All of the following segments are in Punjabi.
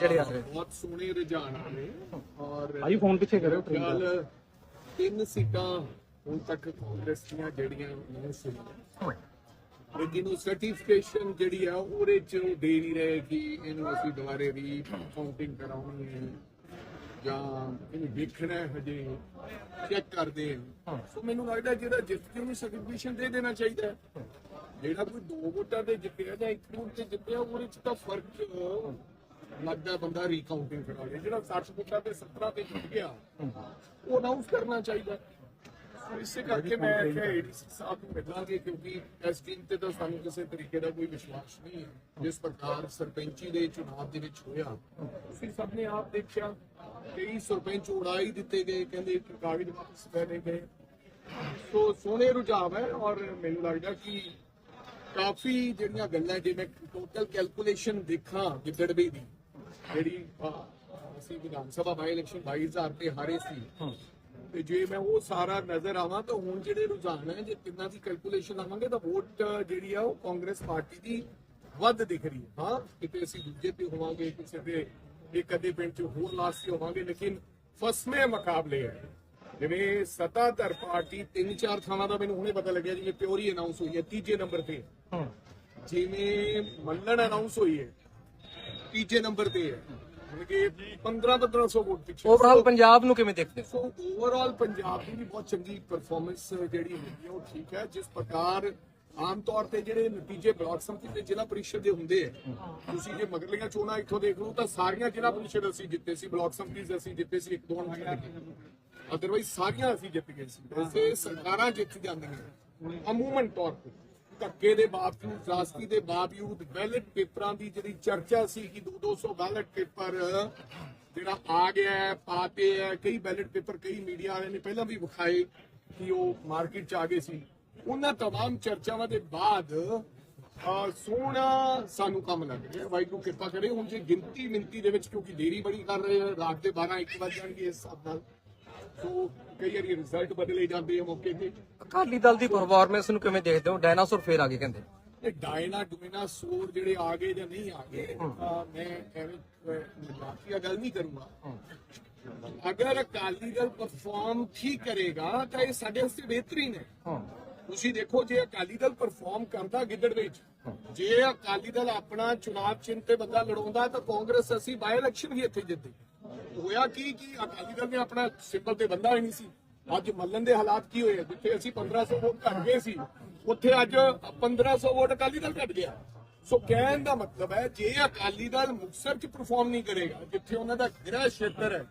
ਜਿਹੜੇ ਆ ਰਹੇ। ਬਹੁਤ ਸੋਹਣੇ ਰੁਝਾਨ ਨੇ ਔਰ ਆਈ ਫੋਨ ਪਿੱਛੇ ਕਰਿਓ ਗੱਲ ਤਿੰਨ ਸੀਟਾਂ ਹੁਣ ਤੱਕ ਕਾਂਗਰਸ ਦੀਆਂ ਜਿਹੜੀਆਂ ਨਹੀਂ ਸੀ ਲੇਕਿਨ ਉਹ ਸਰਟੀਫਿਕੇਸ਼ਨ ਜਿਹੜੀ ਆ ਉਹਦੇ ਚ ਉਹ ਦੇ ਨਹੀਂ ਰਹੇ ਕਿ ਇਹਨੂੰ ਅਸੀਂ ਦੁਬਾਰੇ ਵੀ ਕਾਊਂਟਿੰਗ ਕਰਾਉਣੀ ਹੈ ਜਾਂ ਇਹਨੂੰ ਵੇਖਣਾ ਹੈ ਹਜੇ ਚੈੱਕ ਕਰਦੇ ਹਾਂ। ਸੋ ਮੈਨੂੰ ਲੱਗਦਾ ਜਿਹੜਾ ਜਿੱਤ ਕੇ ਉਹਨੂੰ ਸਰਟੀਫਿਕੇਸ਼ਨ ਦੇ ਦੇਣਾ ਚਾਹੀਦਾ ਹੈ। ਜਿਹੜਾ ਕੋਈ ਦੋ ਵੋਟਾਂ ਤੇ ਜਿੱਤਿਆ ਜਾਂ ਇੱਕ ਵੋਟ ਤੇ ਜਿੱਤਿਆ ਉਹਦੇ ਚ ਤਾਂ ਫ਼ਰਕ ਲੱਗਦਾ ਬੰਦਾ ਰੀਕਾਊਂਟਿੰਗ ਕਰਾ ਲੇ। ਜਿਹੜਾ 60 ਵੋਟਾਂ ਤੇ 17 ਤੇ ਜਿੱਤ ਗਿਆ, ਉਹ ਅਨਾਉਂਸ ਕਰਨਾ ਚਾਹੀਦਾ। ਇਸੇ ਕਰਕੇ ਮੈਂ ਕਿਹਾ ਏਡੀਸੀ ਸਾਹਿਬ ਨੂੰ ਮਿਲਾਂਗੇ, ਕਿਉਂਕਿ ਇਸ ਟੀਮ ਤੇ ਤਾਂ ਸਾਨੂੰ ਕਿਸੇ ਤਰੀਕੇ ਦਾ ਕੋਈ ਵਿਸ਼ਵਾਸ ਨਹੀਂ ਹੈ। ਜਿਸ ਪ੍ਰਕਾਰ ਸਰਪੰਚੀ ਦੇ ਚੁਣਾਵ ਦੇ ਵਿੱਚ ਹੋਇਆ ਤੁਸੀਂ ਸਭ ਨੇ ਆਪ ਦੇਖਿਆ ਕਈ ਸਰਪੰਚ ਉਡਾਈ ਦਿੱਤੇ ਗਏ, ਕਹਿੰਦੇ ਕਿ ਕਾਗਜ਼ ਵਾਪਸ ਲੈ ਗਏ ਸੋ ਸੋਹਣੇ ਰੁਝਾਵ ਹੈ ਔਰ ਮੈਨੂੰ ਲੱਗਦਾ ਕਿ ਕਾਫੀ ਜਿਹੜੀਆਂ ਗੱਲਾਂ ਜੇ ਮੈਂ ਟੋਟਲ ਕੈਲਕੂਲੇਸ਼ਨ ਦੇਖਾਂ ਗਿੱਦੜਵੇ ਦੀ ਜਿਹੜੀ ਅਸੀਂ ਵਿਧਾਨ ਸਭਾ ਬਾਈ ਇਲੈਕਸ਼ਨ 22000 ਤੇ ਹਾਰੇ ਸੀ। ਤੇ ਜੇ ਮੈਂ ਉਹ ਸਾਰਾ ਨਜ਼ਰ ਆਵਾਂ ਤਾਂ ਹੁਣ ਜਿਹੜੇ ਰੁਝਾਨ ਹੈ ਜੇ ਤਿੰਨਾਂ ਦੀ ਕੈਲਕੂਲੇਸ਼ਨ ਲਾਵਾਂਗੇ ਤਾਂ ਵੋਟ ਜਿਹੜੀ ਆ ਉਹ ਕਾਂਗਰਸ ਪਾਰਟੀ ਦੀ ਵੱਧ ਦਿਖ ਰਹੀ ਹੈ। ਹਾਂ ਕਿਤੇ ਅਸੀਂ ਦੂਜੇ ਤੇ ਹੋਵਾਂਗੇ ਕਿਸੇ ਦੇ ਇੱਕ ਅੱਧੇ ਪਿੰਡ 'ਚ ਹੋਰ ਲਾਸਟ ਤੇ ਹੋਵਾਂਗੇ ਲੇਕਿਨ ਫਸਵੇਂ ਮੁਕਾਬਲੇ ਹੈ। ਜਿਵੇਂ ਸਤਾਧਰ ਪਾਰਟੀ ਤਿੰਨ ਚਾਰ ਥਾਵਾਂ ਦਾ ਮੈਨੂੰ ਹੁਣੇ ਪਤਾ ਲੱਗਿਆ ਜਿਵੇਂ ਪਿਓਰੀ ਅਨਾਉਂਸ ਹੋਈ ਹੈ ਤੀਜੇ ਨੰਬਰ ਤੇ। ਜਿਵੇਂ ਮੱਲਣ ਅਨਾਉਂਸ ਹੋਈ ਹੈ ਤੀਜੇ ਨੰਬਰ ਤੇ ਹੈ। ਮਤਲਬ ਕਿ 15 1500 ਵੋਟ ਪਿੱਛੇ। ਓਵਰਆਲ ਪੰਜਾਬ ਨੂੰ ਕਿਵੇਂ ਦੇਖਦੇ ਸੋ ਓਵਰਆਲ ਪੰਜਾਬ ਦੀ ਵੀ ਬਹੁਤ ਚੰਗੀ ਪਰਫਾਰਮੈਂਸ ਜਿਹੜੀ ਹੋਈ ਹੈ ਉਹ ਠੀਕ ਹੈ। ਜਿਸ ਪ੍ਰਕਾਰ ਆਮ ਤੌਰ ਤੇ ਜਿਹੜੇ ਨਤੀਜੇ ਬਲਾਕ ਸੰਮਤੀ ਤੇ ਜ਼ਿਲ੍ਹਾ ਪਰਿਸ਼ਦ ਦੇ ਹੁੰਦੇ ਆ ਤੁਸੀਂ ਜੇ ਮਗਰਲੀਆਂ ਚੋਣਾਂ ਇੱਥੋਂ ਦੇਖ ਲਓ ਤਾਂ ਸਾਰੀਆਂ ਜ਼ਿਲ੍ਹਾ ਪਰਿਸ਼ਦ ਅਸੀਂ ਜਿੱਤੇ ਸੀ ਬਲਾਕ ਸੰਮਤੀ ਅਸੀਂ ਜਿੱਤੇ ਸੀ ਇੱਕ ਦੋ ਅਦਰਵਾਈਜ਼ ਸਾਰੀਆਂ ਅਸੀਂ ਜਿੱਤ ਗਏ ਸੀ ਵੈਸੇ ਸਰਕਾਰਾਂ ਜਿੱਤ ਜਾਂਦੀਆਂ ਅਮੂਮਨ ਤੌਰ ਤੇ ਧੱਕੇ ਦੇ ਬਾਵਜੂਦ ਰਾਸਤੀ ਦੇ ਬਾਵਜੂਦ ਬੈਲਟ ਪੇਪਰਾਂ ਦੀ ਜਿਹੜੀ ਚਰਚਾ ਸੀ ਕਿ 200 ਬੈਲਟ ਪੇਪਰ ਜਿਹੜਾ ਆ ਗਿਆ ਹੈ ਪਾਤੇ ਹੈ ਕਈ ਬੈਲਟ ਪੇਪਰ ਕਈ ਮੀਡੀਆ ਵਾਲਿਆਂ ਨੇ ਪਹਿਲਾਂ ਵੀ ਵਿਖਾਏ ਕਿ ਉਹ ਮਾਰਕੀਟ ਚ ਆ ਗਏ ਸੀ ਉਹਨਾਂ तमाम ਚਰਚਾਵਾਂ ਦੇ ਬਾਅਦ ਅਹ, ਸੋਹਣਾ ਸਾਨੂੰ ਕੰਮ ਲੱਗ ਰਿਹਾ ਵਾਹਿਗੁਰੂ ਕਿਰਪਾ ਕਰੇ ਹੁਣ ਜੇ ਗਿਣਤੀ ਮਿੰਤੀ ਦੇ ਵਿੱਚ ਕਿਉਂਕਿ ਦੇਰੀ ਬੜੀ ਕਰ ਰਹੇ ਆ ਰਾਤ ਦੇ 12 1 ਵਜ ਜਾਣਗੇ ਇਸ ਹਿਸਾਬ ਨਾਲ ਸੋ ਕਈ ਵਾਰੀ ਰਿਜ਼ਲਟ ਬਦਲੇ ਜਾਂਦੇ ਆ ਮੌਕੇ ਤੇ। ਅਕਾਲੀ ਦਲ ਦੀ ਪਰਫਾਰਮੈਂਸ ਨੂੰ ਕਿਵੇਂ ਦੇਖਦੇ ਹੋ? ਡਾਇਨਾਸੌਰ ਫੇਰ ਆ ਗਏ ਕਹਿੰਦੇ। ਇਹ ਡਾਇਨਾ ਡੂਇਨਾ ਸੋਰ ਜਿਹੜੇ ਆ ਗਏ ਜਾਂ ਨਹੀਂ ਆ ਗਏ ਮੈਂ ਐਵੇਂ ਮਜ਼ਾਕੀਆ ਗੱਲ ਨਹੀਂ ਕਰੂੰਗਾ। ਅਗਰ ਅਕਾਲੀ ਦਲ ਪਰਫਾਰਮ ਠੀਕ ਕਰੇਗਾ ਤਾਂ ਇਹ ਸਾਡੇ ਵਾਸਤੇ ਬਿਹਤਰੀਨ ਹੈ। ਤੁਸੀਂ ਦੇਖੋ ਜੇ ਅਕਾਲੀ ਦਲ ਪਰਫਾਰਮ ਕਰਦਾ ਗਿੱਦੜ ਵਿੱਚ ਜੇ ਅਕਾਲੀ ਦਲ ਆਪਣਾ ਚੁਣਾਵ ਚਿੰਨ੍ਹ ਤੇ ਬੰਦਾ ਲੜਾਉਂਦਾ ਤਾਂ ਕਾਂਗਰਸ ਅਸੀਂ ਬਾਈ ਇਲੈਕਸ਼ਨ ਵੀ ਇੱਥੇ ਜਿੱਤੇ ਹੋਇਆ ਕੀ, ਕਿ? ਅਕਾਲੀ ਦਲ ਨੇ ਆਪਣਾ ਸਿੰਬਲ ਤੇ ਬੰਦਾ ਹੀ ਨਹੀਂ ਸੀ। ਅੱਜ ਮੱਲਨ ਦੇ ਹਾਲਾਤ ਕੀ ਹੋਏ ਜਿੱਥੇ ਅਸੀਂ 1500 ਵੋਟ ਘਟ ਗਏ ਸੀ, ਉੱਥੇ ਅੱਜ 1500 ਵੋਟ ਅਕਾਲੀ ਦਲ ਘਟ ਗਿਆ। ਸੋ ਕਹਿਣ ਦਾ ਮਤਲਬ ਹੈ, ਜੇ ਅਕਾਲੀ ਦਲ ਮੁਕਤਸਰ ਚ ਪਰਫਾਰਮ ਨਹੀਂ ਕਰੇਗਾ, ਜਿੱਥੇ ਉਹਨਾਂ ਦਾ ਗ੍ਰਹਿ ਖੇਤਰ ਹੈ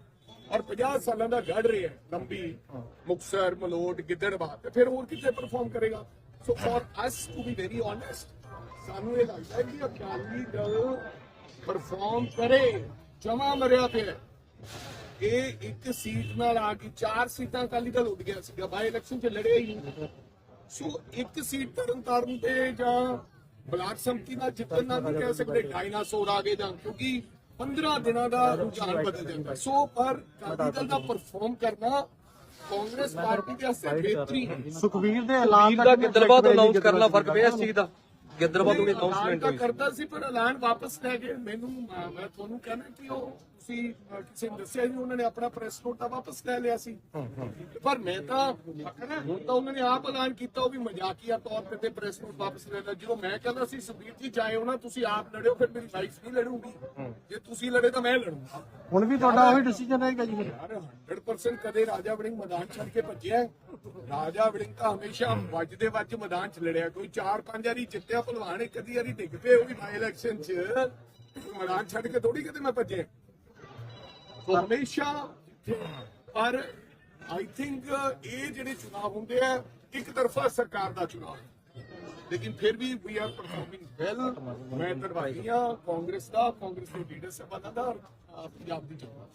ਔਰ 50 ਸਾਲਾਂ ਦਾ ਗੜ ਰਿਹਾ ਲੰਬੀ ਮੁਕਤਸਰ, ਮਲੋਟ, ਗਿੱਦੜਬਾਹ, ਤੇ ਫਿਰ ਹੋਰ ਕਿੱਥੇ ਪਰਫਾਰਮ ਕਰੇਗਾ? So for us to be very honest ਸਾਨੂੰ ਇਹ ਲੱਗਦਾ ਕਿ ਅਕਾਲੀ ਦਲ ਪਰਫਾਰਮ ਕਰੇ, ਜਮਾ ਮਰਿਆ ਪਿਆ ਇਹ ਇੱਕ ਸੀਟ ਨਾਲ ਆ ਕੇ ਚਾਰ ਸੀਟਾਂ ਅਕਾਲੀ ਦਲ ਉੱਡ ਗਿਆ ਸੀਗਾ ਬਾਈ ਇਲੈਕਸ਼ਨ ਚ ਲੜਿਆ ਹੀ। ਨਹੀਂ ਸੋ ਇੱਕ ਸੀਟ ਤਰਨ ਤਾਰਨ ਤੇ ਜਾਂ ਬਲਾਕ ਸੰਮਤੀ ਨਾਲ ਜਿੱਤਣ ਨਾਲ ਨਹੀਂ ਕਹਿ ਸਕਦੇ ਡਾਇਨਾਸੌਰ ਆ ਗਏ ਜਾਂ ਕਿਉਂਕਿ 15 ਦਿਨਾਂ ਦਾ ਰੁਝਾਨ ਬਦਲ ਜਾਂਦਾ। ਸੋ ਪਰ ਅਕਾਲੀ ਦਲ ਦਾ ਪਰਫਾਰਮ ਕਰਨਾ ਕਾਂਗਰਸ ਪਾਰਟੀ ਦੇ ਵਾਸਤੇ ਬਿਹਤਰੀਨ ਹੈ। ਸੁਖਵੀਰ ਦੇ ਐਲਾਨ ਦਾ ਗਿੱਦੜਬਾਹ ਤੋਂ ਅਨਾਉਂਸ ਕਰਨਾ ਫ਼ਰਕ ਪਿਆ ਇਸ ਚੀਜ਼ ਦਾ। ਗਿੱਦੜਬਾਹ ਤੋਂ ਅਨਾਉਂਸਮੈਂਟ ਹੋਈ। ਕਰਦਾ ਸੀ ਪਰ ਐਲਾਨ ਵਾਪਸ ਲੈ ਗਏ ਮੈਨੂੰ ਮੈਂ ਤੁਹਾਨੂੰ ਕਹਿਣਾ ਕਿ ਉਹ ਤੁਸੀਂ ਕਿਸੇ ਨੇ ਦੱਸਿਆ ਜੀ ਉਹਨਾਂ ਨੇ ਆਪਣਾ ਪ੍ਰੈਸ ਨੋਟਾ ਵਾਪਸ ਲੈ ਲਿਆ ਸੀ। ਪਰ ਮੈਂ ਤਾਂ ਹੁਣ ਤਾਂ ਉਹਨਾਂ ਨੇ ਆਪ ਐਲਾਨ ਕੀਤਾ ਉਹ ਵੀ ਮਜ਼ਾਕੀਆ ਤੌਰ ਤੇ ਤੇ ਪ੍ਰੈਸ ਨੋਟ ਵਾਪਸ ਲੈ ਲਿਆ। ਜਦੋਂ ਮੈਂ ਕਹਿੰਦਾ ਸੀ ਸੁਬੀਰ ਜੀ ਜਾਏ ਉਹਨਾਂ ਤੁਸੀਂ ਆਪ ਲੜਿਓ ਫਿਰ ਮੇਰੀ ਵਾਈਫ ਨਹੀਂ ਲੜੂਗੀ। ਜੇ ਤੁਸੀਂ ਲੜੇ ਤਾਂ ਮੈਂ ਲੜੂੰਗਾ। ਹੁਣ ਵੀ ਤੁਹਾਡਾ ਉਹੀ ਡਿਸੀਜਨ ਰਹੇਗਾ ਜੀ ਯਾਰ 100% ਕਦੇ ਰਾਜਾ ਵੜਿੰਗ ਮੈਦਾਨ ਛੱਡ ਕੇ ਭੱਜਿਆ? ਰਾਜਾ ਵੜਿੰਗ ਤਾਂ ਹਮੇਸ਼ਾ ਵੱਜਦੇ ਵੱਜ ਮੈਦਾਨ ਚ ਲੜਿਆ ਕੋਈ 4-5 ਵਾਰੀ ਜਿੱਤਿਆ ਭਲਵਾਨ ਇੱਕ ਅੱਧੀ ਵਾਰੀ ਡਿੱਗ ਪਏ ਉਹ ਵੀ ਬਾਈ ਇਲੈਕਸ਼ਨ ਚ। ਮੈਦਾਨ ਛੱਡ ਕੇ ਥੋੜੀ ਕਿਤੇ ਮੈਂ ਭੱਜਿਆ? ਹਮੇਸ਼ਾ, ਪਰ ਆਈ ਥਿੰਕ ਇਹ ਜਿਹੜੇ ਚੁਣਾਵ ਹੁੰਦੇ ਆ, ਇੱਕ ਤਰਫਾ ਸਰਕਾਰ ਦਾ ਚੁਣਾਵ ਲੇਕਿਨ ਫਿਰ ਵੀ ਵੀ ਆਰ ਪਰਫਾਰਮਿੰਗ ਵੈਲ ਮੈਂ ਧੰਨਵਾਦੀ ਹਾਂ ਕਾਂਗਰਸ ਦਾ, ਕਾਂਗਰਸ ਦੇ ਲੀਡਰ ਸਾਹਿਬਾਨਾਂ ਦਾ ਪੰਜਾਬ ਦੀ ਜਨਤਾ